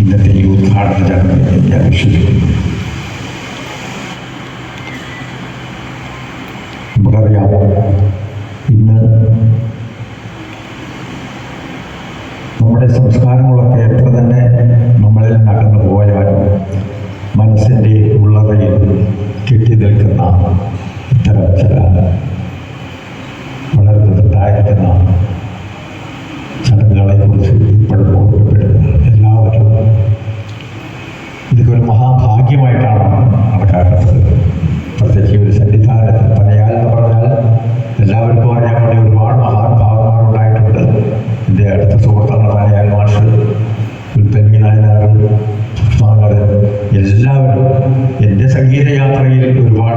ഇന്നത്തെ ഈ ഉദ്ഘാടന ചടങ്ങിൽ ഞാൻ വിശ്വസിക്കുന്നു. നമുക്കറിയാം ഇന്ന് നമ്മുടെ സംസ്കാരങ്ങളൊക്കെ എത്ര തന്നെ നമ്മളിൽ നടന്നു പോയാലും മനസ്സിന്റെ ഉള്ളറയിൽ കെട്ടി നിൽക്കുന്ന ഇത്തരം ചില വളരെ വലുതായിരിക്കുന്ന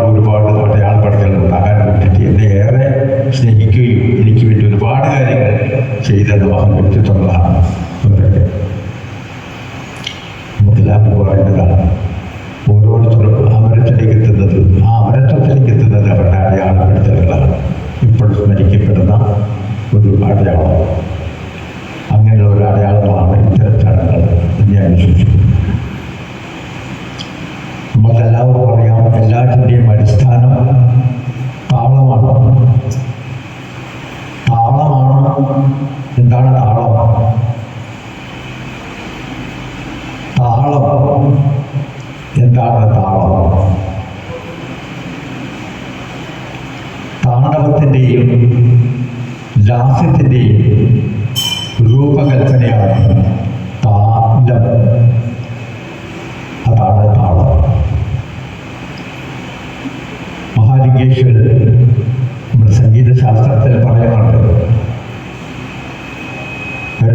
ഒരുപാട് ഒരുപാട് അടയാളപ്പെടുത്തൽ ഉണ്ടാകാൻ വേണ്ടിയിട്ട് എന്നെ ഏറെ സ്നേഹിക്കുകയും എനിക്ക് വേണ്ടി ഒരുപാട് കാര്യങ്ങൾ ചെയ്തെന്ന് മഹാൻ വ്യക്തിത്വങ്ങളാണ് അവരൊക്കെ നമുക്കെല്ലാവർക്കും പറയേണ്ടതാണ് ഓരോരുത്തരും അമരത്തിലേക്ക് എത്തുന്നത് ആ അമരത്വത്തിലേക്ക് എത്തുന്നത് അവരുടെ അടയാളപ്പെടുത്തലുകളാണ്. ഇപ്പോൾ സ്മരിക്കപ്പെടുന്ന ഒരു അടയാളം. അങ്ങനെയുള്ള ഒരു അടയാളങ്ങളാണ് ഇത്തരം ചടങ്ങുകൾ ഞാൻ വിശ്വസിക്കുന്നു. നമുക്കെല്ലാവർക്കും അറിയാം അടിസ്ഥാനം താളമാണ് താളമാണ് എന്താണ് താളം താളം എന്താണ് താളം താണ്ഡവത്തിന്റെയും ലാസ്യത്തിന്റെയും രൂപകൽപ്പനയാണ് താലം അതാണ് താളം മഹാലിംഗേശ്വരൻ നമ്മുടെ സംഗീത ശാസ്ത്രത്തിൽ പറയുന്നുണ്ട്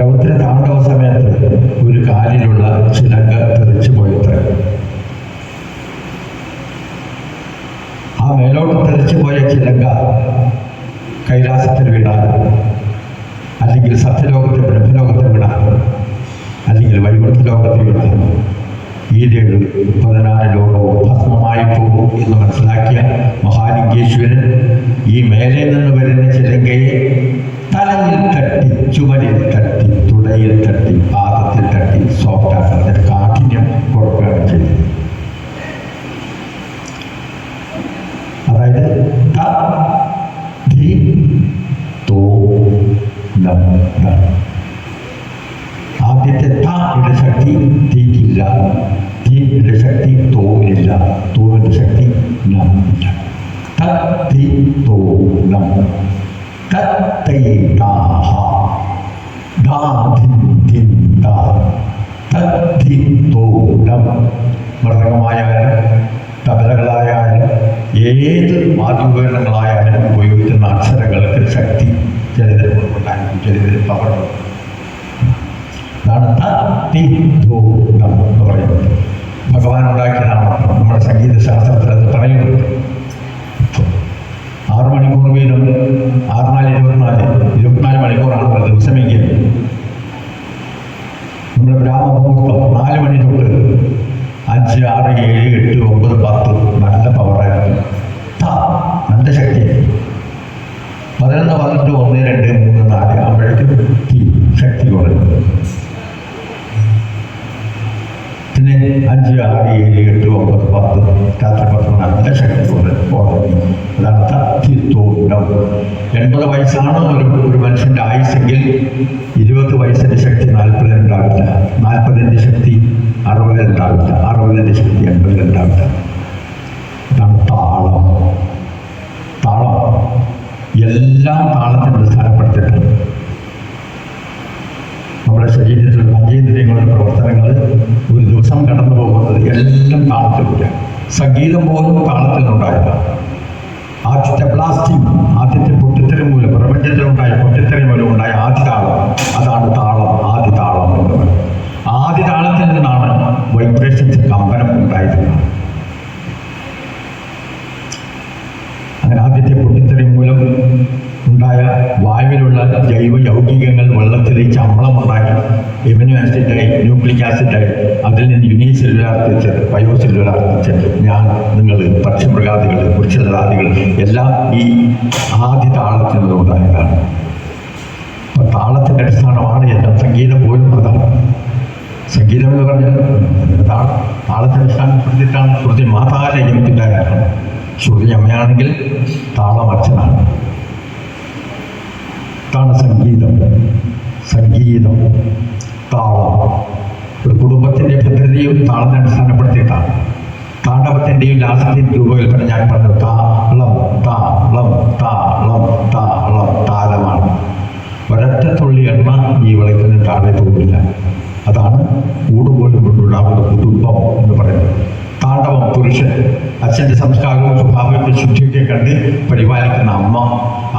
രൗദ്ര താണ്ഡവ സമയത്ത് ഒരു കാലിലുള്ള ചിലങ്ക തെറിച്ചു പോയത്ര ആ മേലോട്ട് തെറിച്ചു പോയ ചിലങ്ക കൈലാസത്തിൽ വീണാൽ അല്ലെങ്കിൽ സത്യലോകത്തിൽ ബ്രഹ്മലോകത്തിൽ വീണാൽ അല്ലെങ്കിൽ വൈകുണ്ഠ ലോകത്തിൽ വീണാൽ ഈ പതിനാല് ലോകവും ഭസ്മമായി പോകും എന്ന് മനസ്സിലാക്കിയ മഹാലിംഗേശ്വരൻ ഈ മേലെ നിന്ന് വരുന്ന ചിലങ്കയെ നം ഇല്ല ത തി തോ നം തത്തൈ താഹ ദാ ധിൻ ധിൻ ദാ തദ്ധി തോ നം മൃദംഗമായാലും തബലകളായാലും ഏത് വാദ്യോപകരണങ്ങളായാലും ഉപയോഗിക്കുന്ന അക്ഷരങ്ങൾക്ക് ശക്തി ചിലതിൽ ഉണ്ടായിരിക്കും ചിലതിൽ പവറും അതാണ് തത്തിധൂതം എന്ന് പറയുന്നത്. ഭഗവാൻ ഉണ്ടാക്കിയതാണ് നമ്മുടെ സംഗീത ശാസ്ത്രത്തിൽ അത് പറയുന്നത് ആറ് മണിക്കൂർ വീതം ആറുനാല് ഇരുപത്തിനാല് ഇരുപത്തിനാല് മണിക്കൂറാണ് ദിവസമെങ്കിൽ നമ്മുടെ ബ്രാഹ്മമുഹൂർത്തം നാല് മണി തൊട്ട് അഞ്ച് ആറ് ഏഴ് എട്ട് ഒമ്പത് പത്ത്. നല്ല പവറായിരുന്നു നല്ല ശക്തി. പതിനൊന്ന് പന്ത്രണ്ട് ഒന്ന് രണ്ട് മൂന്ന് നാല്. ആകുമ്പോഴേക്കും തീ ശക്തി കുറയും അഞ്ച് ആറ് ഏഴ് എട്ട് ഒമ്പത് പത്ത് രാത്രി പത്ത് നല്ല ശക്തി കുറയും കുറഞ്ഞു അതാണ് തത്തിത്തോണ്ടം എൺപത് വയസ്സാണ് ഒരു ഒരു മനുഷ്യന്റെ ആയുസ്സെങ്കിൽ ഇരുപത് വയസ്സിന്റെ ശക്തി നാൽപ്പതിന് ഉണ്ടാവില്ല. നാൽപ്പതിന്റെ ശക്തി അറുപതിന് ഉണ്ടാവില്ല. അറുപതിന്റെ ശക്തി എൺപതിന് ഉണ്ടാവില്ല. അതാണ് താളം. താളം. എല്ലാം താളത്തിന് അടിസ്ഥാനപ്പെടുത്തിയിട്ടുണ്ട് നമ്മുടെ ശരീരത്തിലെ പഞ്ചേന്ദ്രിയങ്ങളുടെ പ്രവർത്തനങ്ങൾ ഒരു ദിവസം കടന്നു പോകുന്നത് എല്ലാം താളത്തിലൂടെ സംഗീതം പോലും താളത്തിലുണ്ടായതാണ്. ആദ്യത്തെ ബ്ലാസ്റ്റിംഗ് ആദ്യത്തെ പൊട്ടിത്തെറി മൂലം പ്രപഞ്ചത്തിലുണ്ടായ പൊട്ടിത്തെറി മൂലം ഉണ്ടായ ആദ്യ താളം അതാണ് താളം ആദ്യ താളം എന്ന് പറയുന്നത് ആദ്യ താളത്തിൽ നിന്നാണ് വൈബ്രേഷൻസ് കമ്പനം ഉണ്ടായിരുന്നത് അങ്ങനെ ആദ്യത്തെ പൊട്ടിത്തെറി മൂലം ഉണ്ടായ വായുവിലുള്ള ജൈവ യൗകികങ്ങൾ വെള്ളത്തിലേക്ക് അമ്ലമുണ്ടാക്കി എമിനോ ആസിഡായി ന്യൂക്ലിക് ആസിഡായി അതിൽ നിന്ന് യുനീസെല്ലുലാർ തിരിച്ചത് ബയോസെല്ലുലാർ തിരിച്ചത് ഞാൻ നിങ്ങൾ പക്ഷിമൃഗാദികൾ വൃക്ഷജാതികൾ എല്ലാം ഈ ആദ്യ താളത്തിൽ നിന്നുണ്ടായതാണ് അപ്പൊ താളത്തിന്റെ അടിസ്ഥാനമാണ് എല്ലാം സംഗീതം പോലും അതാണ് സംഗീതം എന്ന് പറഞ്ഞാൽ താളത്തിന്റെ അടിസ്ഥാനം അടിസ്ഥാനപ്പെടുത്തിയിട്ടാണ് ശ്രുതി മാതാലയം പിതാരാണ് ശ്രുതി അമ്മയാണെങ്കിൽ താളം അച്ഛനാണ്. ഇതാണ് സംഗീതം. സംഗീതം. താളം. ഒരു കുടുംബത്തിന്റെ ഭദ്രതയും താളത്തെ അടിസ്ഥാനപ്പെടുത്തിയിട്ടാണ്. താണ്ഡവത്തിന്റെയും ലാസത്തിന്റെയും രൂപകൽപ്പന ഞാൻ പറഞ്ഞു താളം താളം താളം താളം താളമാണ് ഒരൊറ്റ തുള്ളി എണ്ണ ഈ വിളക്കിന് താഴെ പോകില്ല അതാണ് കൂടുപോലും കൊണ്ടുണ്ടാകുന്ന കുടുംബം എന്ന് പറയുന്നത്. താണ്ഡവം പുരുഷൻ അച്ഛന്റെ സംസ്കാരവും സ്വഭാവത്തിൽ ശുദ്ധിയൊക്കെ കണ്ട് പരിപാലിക്കുന്ന അമ്മ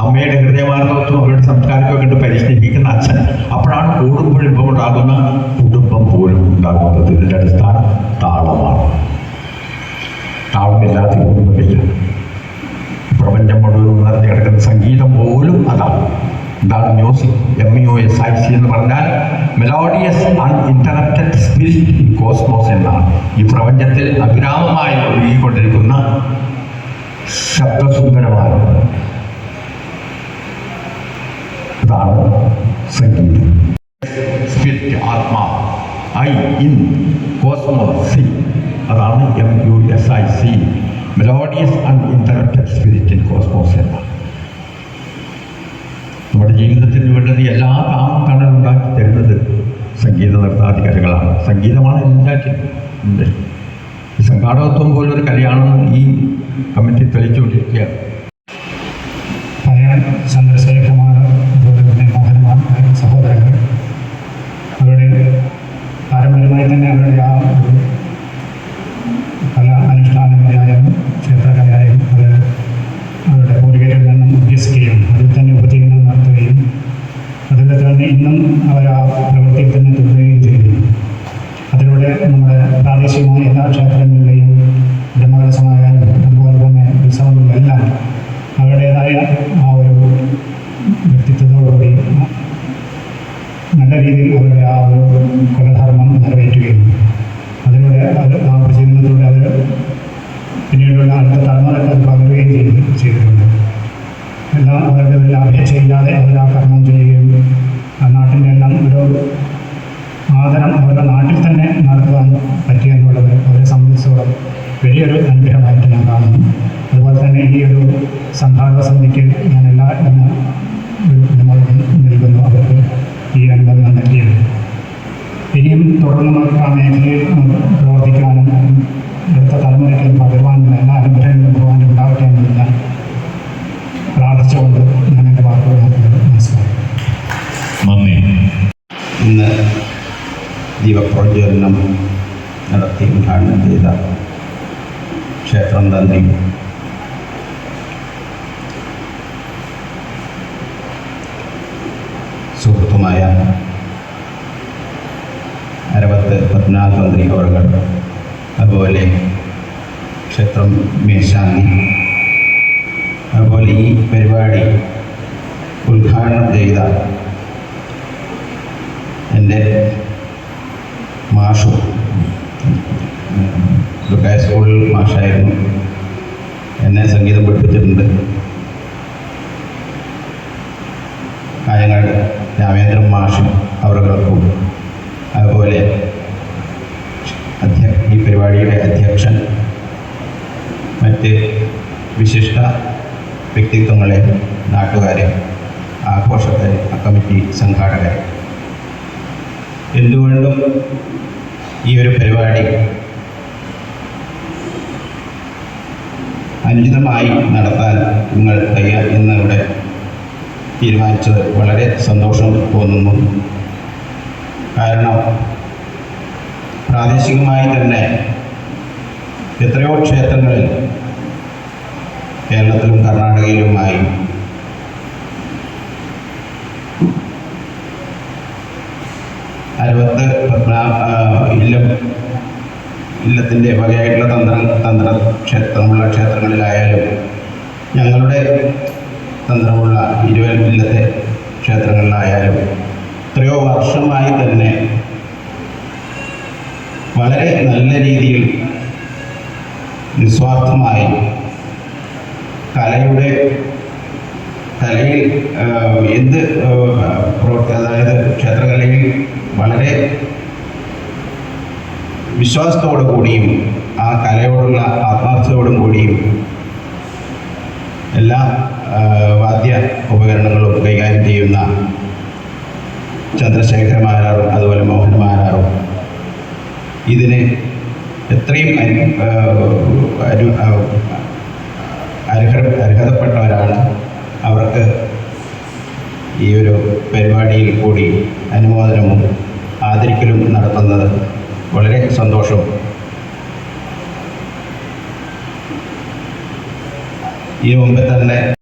അമ്മയുടെ ഹൃദയമാർഗത്വം അവരുടെ സംസ്കാരമൊക്കെ കണ്ട് പരിശീലിക്കുന്ന അച്ഛൻ അപ്പോഴാണ് കൂടുമ്പോഴും ഉണ്ടാകുന്ന കുടുംബം പോലും ഉണ്ടാകുന്നത്. ഇതിന്റെ അടിസ്ഥാനം താളമാണ്. താളമില്ലാത്ത കുടുംബമില്ല പ്രപഞ്ചം മുഴുവൻ നിറഞ്ഞു കിടക്കുന്ന സംഗീതം പോലും അതാണ്. ഇതാണ് music M U S I C എന്ന് പറഞ്ഞാൽ മെലോഡിയസ് അൺഇന്ററപ്റ്റഡ് സ്പിരിറ്റ് കോസ്മോസ് എന്നാണ്. ഈ പ്രപഞ്ചത്തിൽ അഭിരാമമായി ഒഴുകിക്കൊണ്ടിരിക്കുന്ന ശബ്ദസുന്ദരമായ സംഗീതം. സ്പിരിറ്റ് ആത്മാ ഐ ഇൻ കോസ്മോ സി അതാണ് M U S I C melodious uninterrupted spirit in cosmos എന്ന നമ്മുടെ ജീവിതത്തിന് വേണ്ടത് എല്ലാ താമ ഉണ്ടാക്കി തരുന്നത് സംഗീത നൃത്താധികാരികളാണ് സംഗീതമാണ് എല്ലാറ്റിനും സംഘാടകത്വം പോലൊരു കലയാണെന്ന് ഈ കമ്മിറ്റി തെളിച്ചുകൊണ്ടിരിക്കുകയാണ് തന്നെ അവരുടെ ആ ഒരു കല അനുഷ്ഠാനങ്ങളായാലും ക്ഷേത്രകലയായാലും അത് അവരുടെ പൂർവികരിൽ നിന്നും അഭ്യസിക്കുകയും അതിൽ തന്നെ ഉപജീവനം നടത്തുകയും അതിൽ തന്നെ ഇന്നും അവർ ആ പ്രവൃത്തിയിൽ തന്നെ തുടരുകയും ചെയ്യുന്നു. അതിലൂടെ നമ്മുടെ പ്രാദേശികമായ എല്ലാ ക്ഷേത്രങ്ങളിലെയും രീതിയിൽ അവരുടെ ആ ഒരു നിറവേറ്റുകയും അതിലൂടെ അത് ആ ഉപജീവനത്തിലൂടെ അവർ പിന്നീടുള്ള അടുത്ത തലമുറയ്ക്ക് പകരുകയും ചെയ്തു ചെയ്തിട്ടുണ്ട്. എല്ലാം അവരുടെ അപേക്ഷയില്ലാതെ അവർ ആ കർമ്മം ചെയ്യുകയും പത്മനാഭ തന്ത്രി അതുപോലെ ക്ഷേത്രം മേശാന്തി അതുപോലെ ഈ പരിപാടി ഉദ്ഘാടനം ചെയ്ത എന്റെ മാഷു ദുർഗായ സ്കൂളിൽ മാഷായിരുന്നു എന്നെ സംഗീതം പഠിപ്പിച്ചിട്ടുണ്ട്. കായങ്ങാട് രാമേന്ദ്രൻ മാഷും അവർക്കും അതുപോലെ അധ്യ ഈ പരിപാടിയുടെ അധ്യക്ഷൻ മറ്റ് വിശിഷ്ട വ്യക്തിത്വങ്ങളെ നാട്ടുകാരെ ആഘോഷത്തെ കമ്മിറ്റി സംഘാടകരെ. എന്തുകൊണ്ടും ഈ ഒരു പരിപാടി അനുചിതമായി നടത്താൻ നിങ്ങൾ തയ്യാർ ഇന്ന് ഇവിടെ തീരുമാനിച്ചത് വളരെ സന്തോഷം തോന്നുന്നു. കാരണം പ്രാദേശികമായി തന്നെ എത്രയോ ക്ഷേത്രങ്ങളിൽ കേരളത്തിലും കർണാടകയിലുമായി അരവത്ത് ഇല്ലം ഇല്ലത്തിന്റെ വകയായിട്ടുള്ള തന്ത്ര തന്ത്ര ക്ഷേത്രമുള്ള ക്ഷേത്രങ്ങളിലായാലും ഞങ്ങളുടെ തന്ത്രമുള്ള ഇരുപത് ഇല്ലത്തെ ക്ഷേത്രങ്ങളിലായാലും എത്രയോ വർഷമായി തന്നെ വളരെ നല്ല രീതിയിൽ നിസ്വാർത്ഥമായി കലയുടെ കലയിൽ എന്ത് പ്രവർത്തി അതായത് ക്ഷേത്രകലയിൽ വളരെ വിശ്വാസത്തോടു കൂടിയും ആ കലയോടുള്ള ആത്മാർത്ഥതയോടും കൂടിയും എല്ലാ വാദ്യ ഉപകരണങ്ങളും കൈകാര്യം ചെയ്യുന്ന ചന്ദ്രശേഖര മാരാറും അതുപോലെ മോഹൻ മാരാറും ഇതിന് എത്രയും അരി- ആ, അരു ആ, അർഹ അർഹതപ്പെട്ടവരാണ്. അവർക്ക് ഈ ഒരു പരിപാടിയിൽ കൂടി അനുമോദനവും ആദരിക്കലും നടത്തുന്നത് വളരെ സന്തോഷവും ഈ മുമ്പ് തന്നെ